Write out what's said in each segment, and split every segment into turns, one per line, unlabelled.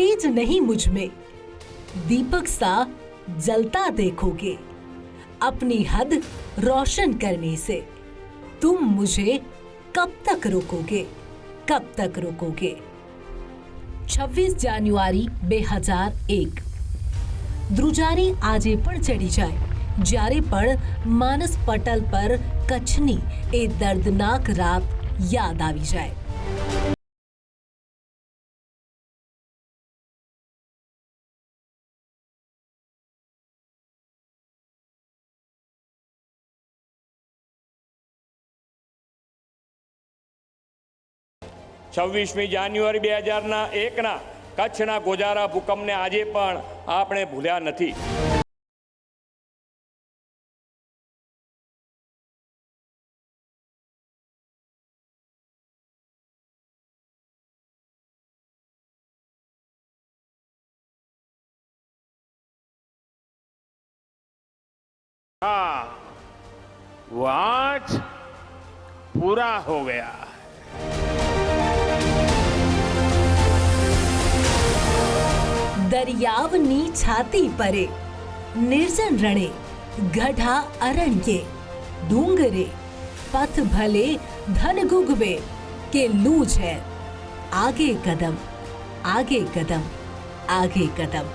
Interest नहीं मुझ में दीपक सा जलता देखोगे अपनी हद रोशन करने से तुम मुझे कब तक रोकोगे कब तक रोकोगे 26 જાન્યુઆરી બે હજાર એક ધ્રુજારી આજે પણ ચડી જાય જ્યારે પણ માનસ પટલ પર કચ્છની એ દર્દનાક રાત યાદ આવી જાય
છવ્વીસમી જાન્યુઆરી બે હજારના એકના કચ્છના ગોજારા ભૂકંપને આજે પણ આપણે ભૂલ્યા નથી
हाँ वो आज पूरा हो गया
દરિયાવની છાતી પરે નિર્જન રણે ગઢા અરણ્યે ડુંગરે પથ ભલે ધન ગુગવે કે લૂ છે આગે કદમ આગે કદમ આગે કદમ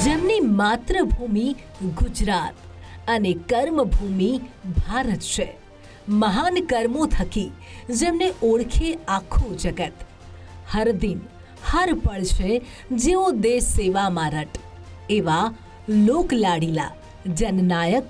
જેમની માતૃભૂમિ ગુજરાત અને કર્મભૂમિ ભારત છે. મહાન કર્મો થકી જેમને ઓળખે આખું જગત. હર દિન, હર પળ છે જેઓ દેશ સેવામાં રટ. એવા લોકલાડીલા, જનનાયક,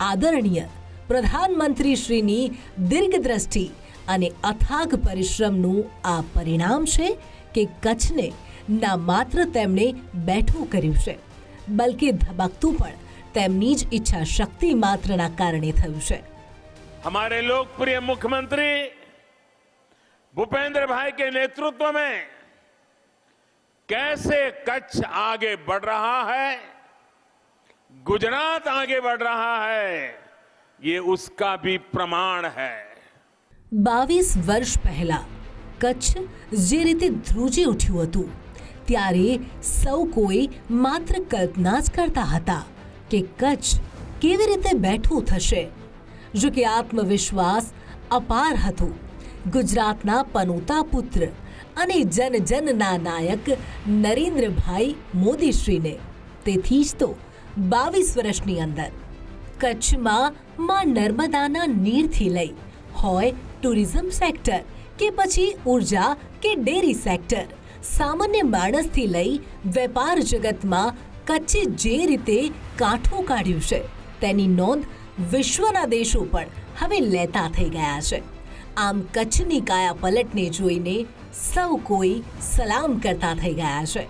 આદરણીય પ્રધાનમંત્રી શ્રીની દીર્ઘદ્રષ્ટિ અને અથાગ પરિશ્રમનું આ પરિણામ છે કે કચ્છને ના માત્ર તેમણે બેઠું કર્યું છે, બલકે ધબકતું પણ તેમની જ ઈચ્છા શક્તિ માત્રના કારણે થયું છે
हमारे लोकप्रिय मुख्यमंत्री भूपेंद्र भाई के नेतृत्व में कैसे कच्छ आगे बढ़ रहा है गुजरात आगे बढ़ रहा है ये उसका भी प्रमाण है
બાવીસ વર્ષ પહેલા કચ્છ જે રીતે ધ્રુજી ઉઠ્યું હતું ત્યારે સૌ કોઈ માત્ર કલ્પના જ કરતા હતા કે કચ્છ કેવી રીતે બેઠું થશે? જો કે આત્મવિશ્વાસ અપાર હતું. ગુજરાતના પનોતા પુત્ર અને જન જનના નાયક નરેન્દ્રભાઈ મોદીશ્રીને. તેથી જ તો બાવીસ વર્ષની અંદર કચ્છમાં માં નર્મદાના નીરથી લઈ હોય ટુરિઝમ સેક્ટર કે પછી ઊર્જા કે ડેરી સેક્ટર, સામાન્ય માણસથી લઈ વેપાર જગતમાં કચ્છે જે રીતે કાઠું કાઢ્યું છે, તેની નોંધ વિશ્વના દેશો પણ હવે લેતા થઈ ગયા છે. આમ કચ્છની કાયા પલટને જોઈને સૌ કોઈ સલામ કરતા થઈ ગયા છે.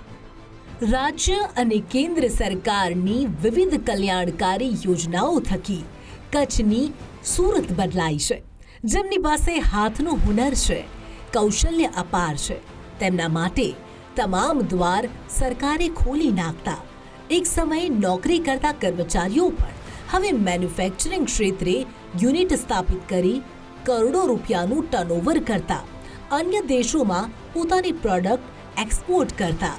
રાજ્ય અને કેન્દ્ર સરકારની વિવિધ કલ્યાણકારી યોજનાઓ થકી કચ્છની સુરત બદલાઈ છે. જેમની પાસે હાથનું હુનર છે, કૌશલ્ય અપાર છે, તેમના માટે તમામ દ્વાર સરકારે ખોલી નાખતા એક સમયે નોકરી કરતા કર્મચારીઓ પણ હવે મેન્યુફેક્ચરિંગ ક્ષેત્રે યુનિટ સ્થાપિત કરી કરોડો રૂપિયાનું ટર્નઓવર કરતા, અન્ય દેશોમાં પોતાની પ્રોડક્ટ એક્સપોર્ટ કરતા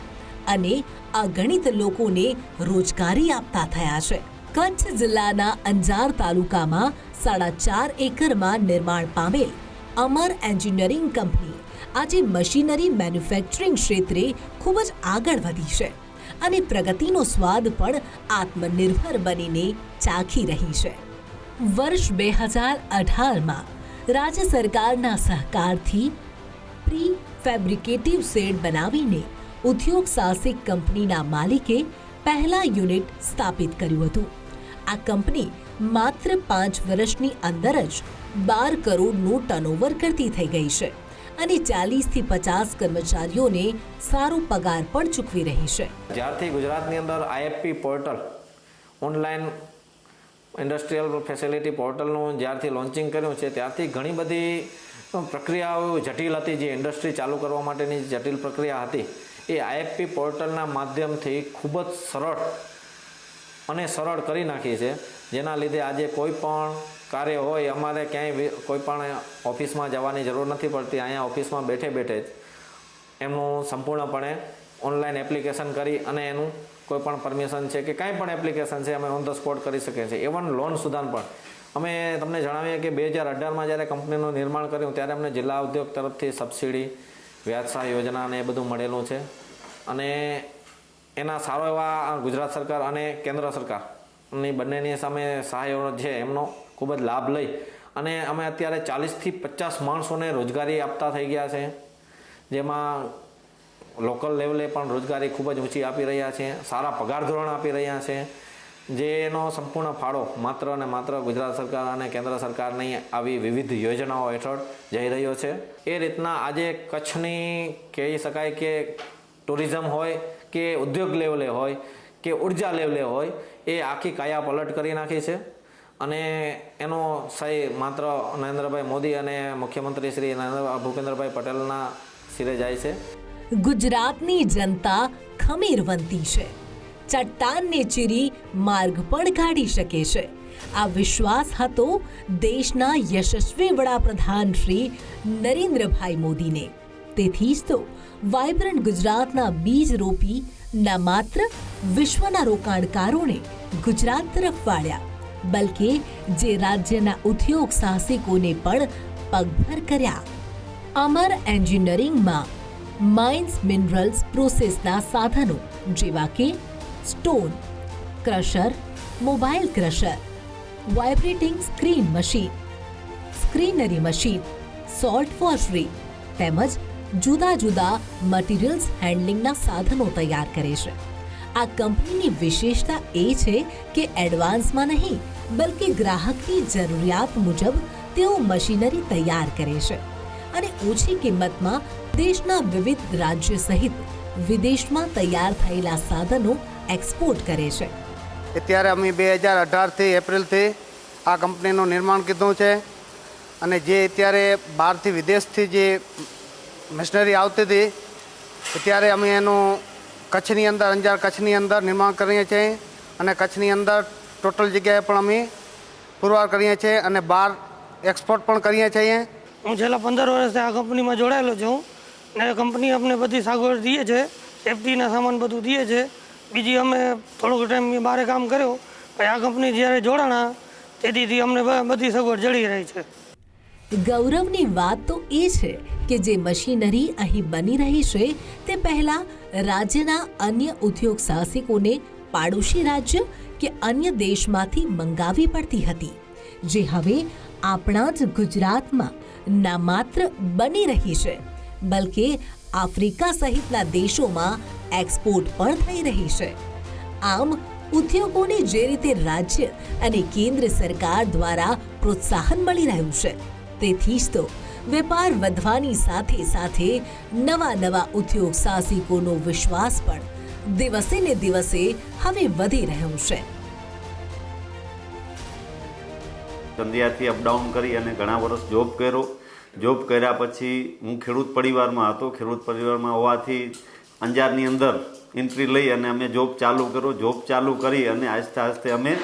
અને અગણિત લોકોને રોજગારી આપતા થયા છે. કચ્છ જિલ્લાના અંજાર તાલુકામાં સાડા ચાર એકરમાં નિર્માણ પામેલ અમર એન્જિનિયરિંગ કંપની આજે મશીનરી મેન્યુફેક્ચરિંગ ક્ષેત્રે ખૂબ જ આગળ વધી છે. અને પ્રગતિનો સ્વાદ પણ આત્મનિર્ભર બનીને ચાખી રહી છે. વર્ષ બે હજાર અઢારમાં રાજ્ય સરકારના સહકારથી પ્રી ફેબ્રિકેટિવ શેડ બનાવીને ઉદ્યોગ સાહસિક કંપનીના માલિકે પહેલા યુનિટ સ્થાપિત કર્યું હતું. આ કંપની માત્ર પાંચ વર્ષની અંદર જ બાર કરોડનું ટર્નઓવર કરતી થઈ ગઈ છે. અને ચાલીસથી પચાસ કર્મચારીઓને સારો પગાર પણ ચૂકવી રહી છે.
જ્યારથી ગુજરાતની અંદર IFP portal, online industrial facility પોર્ટલનું જ્યારથી લોન્ચિંગ કર્યું છે, ત્યારથી ઘણી બધી પ્રક્રિયાઓ જટિલ હતી, જે ઇન્ડસ્ટ્રી ચાલુ કરવા માટેની જટિલ પ્રક્રિયા હતી. એ આઈએફપી પોર્ટલના માધ્યમથી ખૂબ જ સરળ અને સરળ કરી નાખી છે. જેના લીધે આજે કોઈ પણ કાર્ય હોય, અમારે ક્યાંય કોઈ પણ ઓફિસમાં જવાની જરૂર નથી પડતી. અહીંયા ઓફિસમાં બેઠે બેઠે જ એમનું સંપૂર્ણપણે ઓનલાઈન એપ્લિકેશન કરી અને એનું કોઈ પણ પરમિશન છે કે કાંઈ પણ એપ્લિકેશન છે, અમે ઓન ધ સ્પોટ કરી શકીએ છીએ. એવન લોન સુધાર પણ. અમે તમને જણાવીએ કે બે હજાર અઢારમાં જ્યારે કંપનીનું નિર્માણ કર્યું, ત્યારે અમને જિલ્લા ઉદ્યોગ તરફથી સબસિડી વ્યાજસહાય યોજના અને એ બધું મળેલું છે. અને એના સારો એવા ગુજરાત સરકાર અને કેન્દ્ર સરકારની બંનેની સામે સહાયો છે એમનો ખૂબ જ લાભ લઈ અને અમે અત્યારે ચાલીસથી પચાસ માણસોને રોજગારી આપતા થઈ ગયા છે. જેમાં લોકલ લેવલે પણ રોજગારી ખૂબ જ ઊંચી આપી રહ્યા છે, સારા પગાર ધોરણ આપી રહ્યા છે. જેનો સંપૂર્ણ ફાળો માત્ર અને માત્ર ગુજરાત સરકાર અને કેન્દ્ર સરકારની આવી વિવિધ યોજનાઓ હેઠળ જઈ રહ્યો છે. એ રીતના આજે કચ્છની કહી શકાય કે ટુરિઝમ હોય કે ઉદ્યોગ લેવલે હોય કે ઊર્જા લેવલે હોય, એ આખી કાયા પલટ કરી નાખી છે. અને એનો સહી માત્ર નરેન્દ્રભાઈ મોદી અને મુખ્યમંત્રી શ્રી ભૂપેન્દ્રભાઈ પટેલના સિરે જાય છે.
ગુજરાતની જનતા ખમીરવંતી છે. ચટ્ટાનને ચીરી માર્ગ પણ કાઢી શકે છે. આ વિશ્વાસ હતો દેશના યશસ્વી વડાપ્રધાન શ્રી નરેન્દ્રભાઈ મોદીને. તેથી જ તો વાયબ્રન્ટ ગુજરાતના બીજ રોપી ના માત્ર વિશ્વના રોકાણકારોને ગુજરાત તરફ વાળ્યા. બલકે જે રાજ્યના ઉદ્યોગ સાહસિકોને પણ પગભર કર્યા અમર એન્જિનિયરિંગમાં માઇન્સ મિનરલ્સ પ્રોસેસના સાધનો જેવા કે stone crusher mobile crusher vibrating screen machine screenery machine salt washery તેમજ જુદા જુદા મટીરિયલ્સ હેન્ડલિંગના સાધનો તૈયાર કરે છે. આ કંપનીની વિશેષતા એ છે કે એડવાન્સમાં નહીં બલકે ગ્રાહકની જરૂરિયાત મુજબ તેઓ મશીનરી તૈયાર કરે છે અને ઓછી કિંમતમાં દેશના વિવિધ રાજ્ય સહિત વિદેશમાં તૈયાર થયેલા સાધનો એક્સપોર્ટ કરે છે.
અત્યારે અમે બે હજાર અઢારથી એપ્રિલથી આ કંપનીનું નિર્માણ કીધું છે અને જે અત્યારે બહારથી વિદેશથી જે મશીનરી આવતી હતી, અત્યારે અમે એનું કચ્છની અંદર અંજાર કચ્છની અંદર નિર્માણ કરીએ છીએ અને કચ્છની અંદર ટોટલ જગ્યાએ પણ અમે પુરવાર કરીએ છીએ અને બહાર એક્સપોર્ટ પણ કરીએ છીએ
હું છેલ્લા પંદર વર્ષથી આ કંપનીમાં જોડાયેલો છું ને કંપની અમને બધી સગવડ દે છે સેફટીના સામાન બધું દે છે. બીજી અમે થોડોક ટાઈમ બહાર કામ કર્યો પછી આ કંપની જ્યારે જોડાણા તેથી અમને બધી સગવડ જળી રહી છે.
ગૌરવની વાત તો એ છે કે જે મશીનરી અહીં બની રહી છે તે પહેલા રાજ્યના અન્ય ઉદ્યોગ સાહસિકોને પાડોશી રાજ્ય કે અન્ય દેશમાંથી મંગાવી પડતી હતી, જે હવે આપણા જ ગુજરાતમાં ના માત્ર બની રહી છે, બલકે આફ્રિકા સહિતના દેશોમાં એક્સપોર્ટ પણ થઈ રહી છે. આમ, ઉદ્યોગોને જે રીતે રાજ્ય અને કેન્દ્ર સરકાર દ્વારા પ્રોત્સાહન મળી રહ્યું છે, તેથી જ તો વેપાર વધવાની સાથે સાથે નવા નવા ઉદ્યોગ સાહસિકોનો વિશ્વાસ પણ દિવસે ને દિવસે હવે વધી રહ્યો છે.
ચંદિયાથી અપડાઉન કરી અને ઘણા વર્ષ જોબ કર્યો. જોબ કર્યા પછી હું ખેડૂત પરિવારમાં હતો. ખેડૂત પરિવારમાં હોવાથી અંજારની અંદર એન્ટ્રી લઈ અને અમે જોબ ચાલુ કર્યો. જોબ ચાલુ કરી અને આસ્તે આસ્તે અમે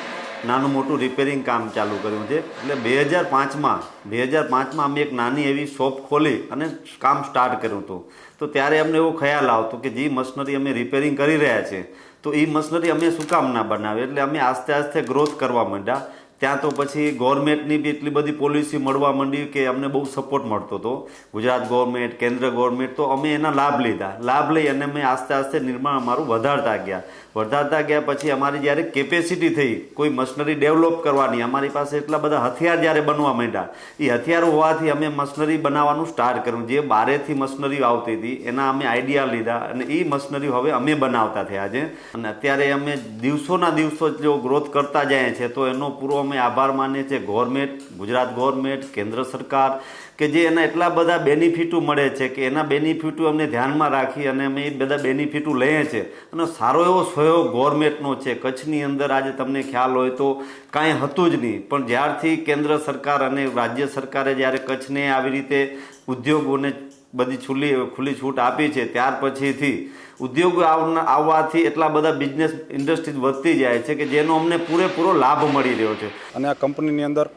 નાનું મોટું રિપેરિંગ કામ ચાલુ કર્યું છે. એટલે બે હજાર પાંચમાં, બે હજાર પાંચમાં અમે એક નાની એવી શોપ ખોલી અને કામ સ્ટાર્ટ કર્યું હતું. તો ત્યારે અમને એવો ખ્યાલ આવતો કે જે મશીનરી અમે રિપેરિંગ કરી રહ્યા છે, તો એ મશીનરી અમે શું કામ ના બનાવે એટલે અમે આસ્તે આસ્તે ગ્રોથ કરવા માંડ્યા. ત્યાં તો પછી ગવર્મેન્ટની બી એટલી બધી પોલિસી મળવા માંડી કે અમને બહુ સપોર્ટ મળતો હતો. ગુજરાત ગવર્મેન્ટ, કેન્દ્ર ગવર્મેન્ટ, તો અમે એના લાભ લીધા. લાભ લઈ અને અમે આસ્તે આસ્તે નિર્માણ અમારું વધારતા ગયા. વધારતા ગયા પછી અમારી જ્યારે કેપેસિટી થઈ, કોઈ મશીનરી ડેવલપ કરવાની, અમારી પાસે એટલા બધા હથિયાર જ્યારે બનવા માંડ્યા, એ હથિયારો હોવાથી અમે મશીનરી બનાવવાનું સ્ટાર્ટ કર્યું. જે બારેથી મશીનરી આવતી હતી, એના અમે આઈડિયા લીધા અને એ મશીનરી હવે અમે બનાવતા થયા છે. અને અત્યારે અમે દિવસોના દિવસો જો ગ્રોથ કરતા જાય છે, તો એનો પૂરો અમે આભાર માનીએ છીએ ગવર્મેન્ટ, ગુજરાત ગવર્મેન્ટ, કેન્દ્ર સરકાર, કે જે એના એટલા બધા બેનિફિટો મળે છે કે એના બેનિફિટો અમને ધ્યાનમાં રાખી અને અમે એ બધા બેનિફિટો લઈએ છીએ. અને સારો એવો સહયોગ ગવર્મેન્ટનો છે. કચ્છની અંદર આજે તમને ખ્યાલ હોય તો કાંઈ હતું જ નહીં. પણ જ્યારથી કેન્દ્ર સરકાર અને રાજ્ય સરકારે જ્યારે કચ્છને આવી રીતે ઉદ્યોગોને બધી ખુલ્લી ખુલ્લી છૂટ આપી છે, ત્યાર પછીથી ઉદ્યોગ આવવાથી એટલા બધા બિઝનેસ ઇન્ડસ્ટ્રીઝ વધતી જાય છે કે જેનો અમને પૂરેપૂરો લાભ મળી રહ્યો છે.
અને આ કંપનીની અંદર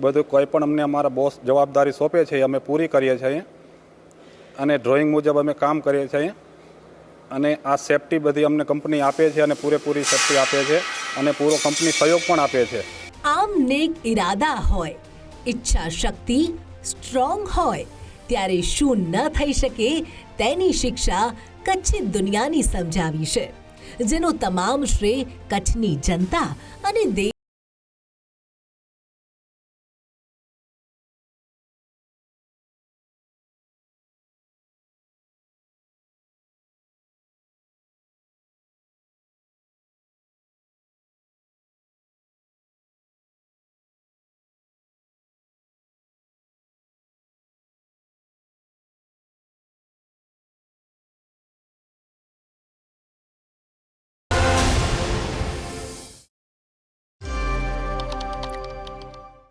બધું કોઈ પણ અમને અમારા બોસ જવાબદારી સોંપે છે અમે પૂરી કરીએ છીએ અને ડ્રોઈંગ મુજબ અમે કામ કરીએ છીએ અને આ સેફટી બધી અમને કંપની આપે છે અને પૂરેપૂરી સેફટી આપે છે અને પૂરો કંપની સહયોગ પણ આપે છે.
આમ નેક ઈરાદા હોય ઈચ્છા શક્તિ સ્ટ્રોંગ હોય ત્યારે શું ન થઈ શકે તેની શિક્ષા કચ્છી દુનિયાની સમજાવી છે, જેનો તમામ શ્રેય કચ્છની જનતા અને દેશ